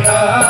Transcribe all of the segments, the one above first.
Krishna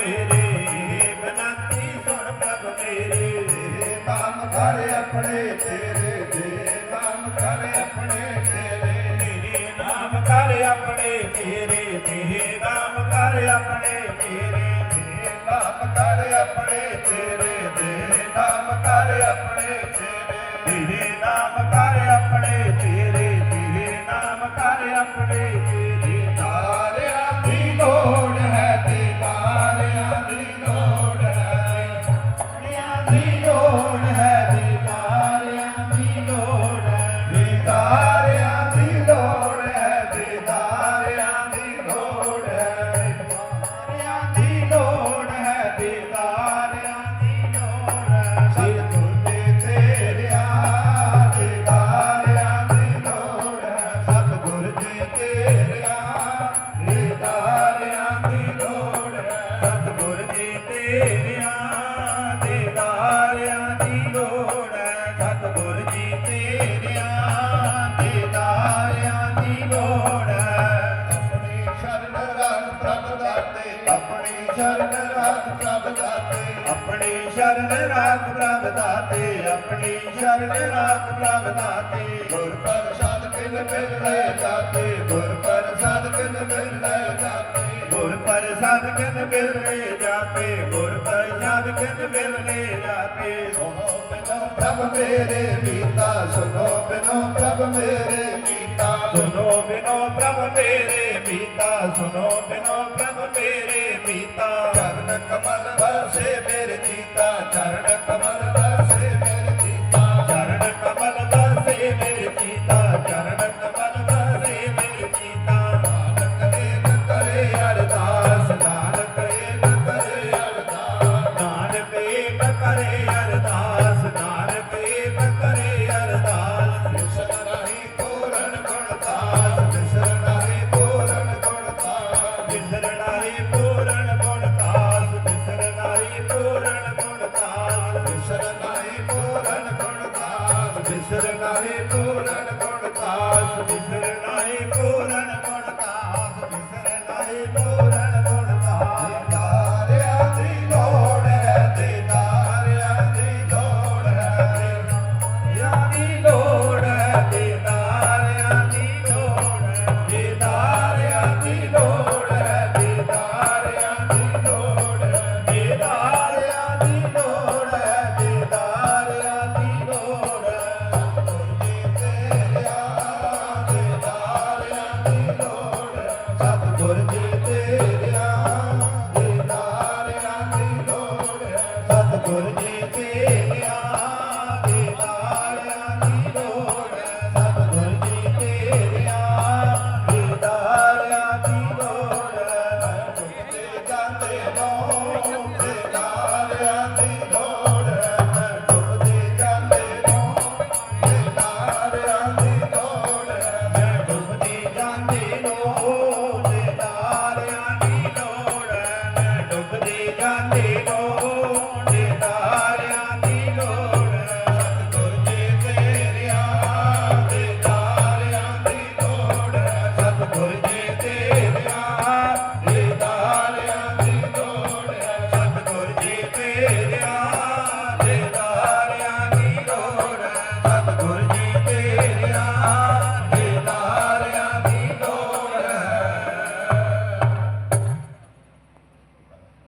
ਮੇਰੇ ਬਨੰਤੀ ਸੁਣ ਪ੍ਰਭ ਮੇਰੇ ਨਾਮ ਘਰ ਆਪਣੇ ਤੇਰੇ ਦੇ ਨਾਮ ਘਰ ਆਪਣੇ ਤੇਰੇ। ਮੇਰੇ ਨਾਮ ਘਰ ਆਪਣੇ ਤੇਰੇ ਮੇਰੇ ਨਾਮ ਘਰ ਆਪਣੇ ਤੇਰੇ ਮੇਰੇ ਨਾਮ ਘਰ ਆਪਣੇ ਤੇਰੇ ਦੇ ਨਾਮ ਘਰ ਆਪਣੇ ਤੇਰੇ। ਮੇਰੇ ਨਾਮ ਘਰ ਆਪਣੇ ਤੇਰੇ ਮੇਰੇ ਨਾਮ ਘਰ ਆਪਣੇ ਸ਼ਰਨ ਰਾਖ ਪ੍ਰਭ ਦਾਤੇ ਆਪਣੀ ਸ਼ਰਨ ਰਾਖ ਪ੍ਰਭ ਦਾਤੇ ਗੁਰ ਪ੍ਰਸਾਦ ਕਿਨ ਮਿਲੈ ਦਾਤੇ ਗੁਰ ਪ੍ਰਸਾਦ ਕਿਨ ਮਿਲੈ ਦਾਤੇ ਗੁਰ ਪ੍ਰਸਾਦ ਕਿਨ ਮਿਲੈ ਜਾਤੇ ਗੁਰ ਪ੍ਰਸਾਦ ਕਿਨ ਮਿਲੈ ਜਾਤੇ ਸੁਣੋ ਬਿਨੋ ਪ੍ਰਭ ਮੇਰੇ ਮੀਤਾ, ਸੁਣੋ ਬਿਨੋ ਪ੍ਰਭ ਮੇਰੇ ਮੀਤਾ। बीता सुनो बिनो प्रभु तेरे बीता सुनो बिनो प्रभु तेरे ਬਿਸਰ ਨਾਹੀ ਪੂਰਨ ਗੁਣ ਦਾਸ ਬਿਸਰ ਨਾਹੀ ਪੂਰਨ ਗੁਣ ਦਾਸ ਬਿਸਰ ਨਾਹੀ ਪੂਰਨ